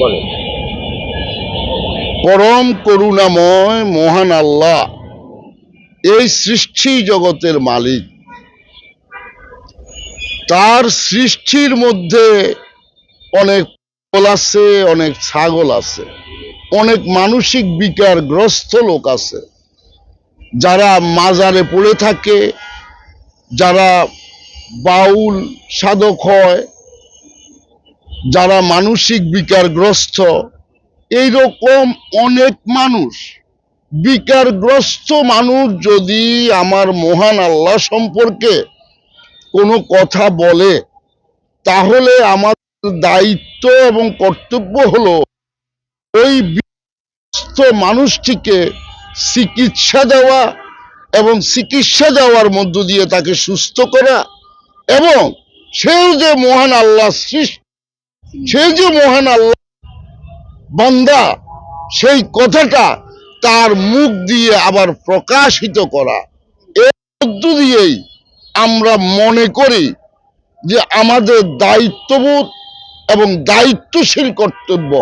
বলেন পরম করুণাময়, মহান আল্লাহ, এই সৃষ্টি জগতের মালিক। তার সৃষ্টির মধ্যে অনেক আছে, অনেক ছাগল আছে, অনেক মানসিক বিকারগ্রস্ত লোক আছে। যারা মাজারে পড়ে থাকে, যারা বাউল সাধক হয় যারা মানসিক বিকারগ্রস্ত, এইরকম অনেক মানুষ। বিকারগ্রস্ত মানুষ যদি আমার মহান আল্লাহ সম্পর্কে কোনো কথা বলে, তাহলে আমার দায়িত্ব এবং কর্তব্য হলো ওই বিকারগ্রস্ত মানুষটিকে চিকিৎসা দেওয়া এবং চিকিৎসা দেওয়ার মধ্য দিয়ে তাকে সুস্থ করা এবং সেও যে মহান আল্লাহ সৃষ্টি সে যে মহান আল্লাহ, বান্দা, সেই কথাটা তার মুখ দিয়ে আবার প্রকাশিত করা। এর মধ্য দিয়েই আমরা মনে করি যে আমাদের দায়িত্ববোধ এবং দায়িত্বশীল কর্তব্য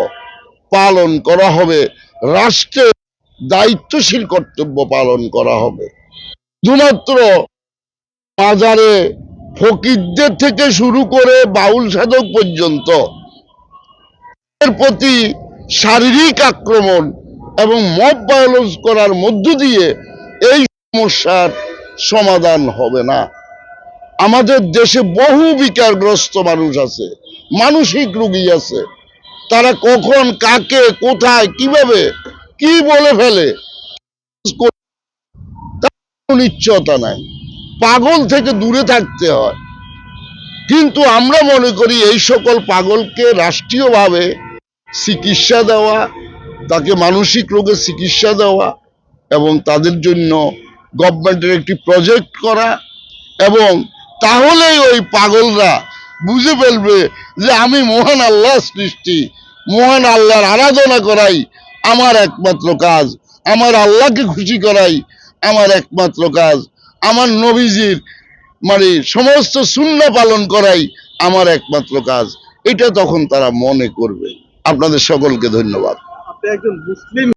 পালন করা হবে, রাষ্ট্রের দায়িত্বশীল কর্তব্য পালন করা হবে। শুধুমাত্র বাজারে ফকিরদের থেকে শুরু করে বাউল সাধক পর্যন্ত এর প্রতি শারীরিক আক্রমণ এবং মব ভায়োলেন্স করার মধ্য দিয়ে এই সমস্যার সমাধান হবে না। আমাদের দেশে বহু বিকারগ্রস্ত মানুষ আছে, মানসিক রুগী আছে। তারা কখন, কাকে, কোথায়, কীভাবে, কি বলে ফেলে নিশ্চয়তা নাই। পাগল থেকে দূরে থাকতে হয়। কিন্তু আমরা মনে করি এই সকল পাগলকে রাষ্ট্রীয়ভাবে চিকিৎসা দেওয়া, তাকে মানসিক রোগের চিকিৎসা দেওয়া এবং তাদের জন্য গভর্নমেন্টের একটি প্রজেক্ট করা এবং তাহলেই ওই পাগলরা বুঝে ফেলবে যে আমি মহান আল্লাহ সৃষ্টি, মহান আল্লাহর আরাধনা করাই আমার একমাত্র কাজ, আমার আল্লাহকে খুশি করাই আমার একমাত্র কাজ, আমার নবীজির মানে সমস্ত শূন্য পালন করাই আমার একমাত্র কাজ। এটা তখন তারা মনে করবে। আপনাদের সকলকে ধন্যবাদ। একজন মুসলিম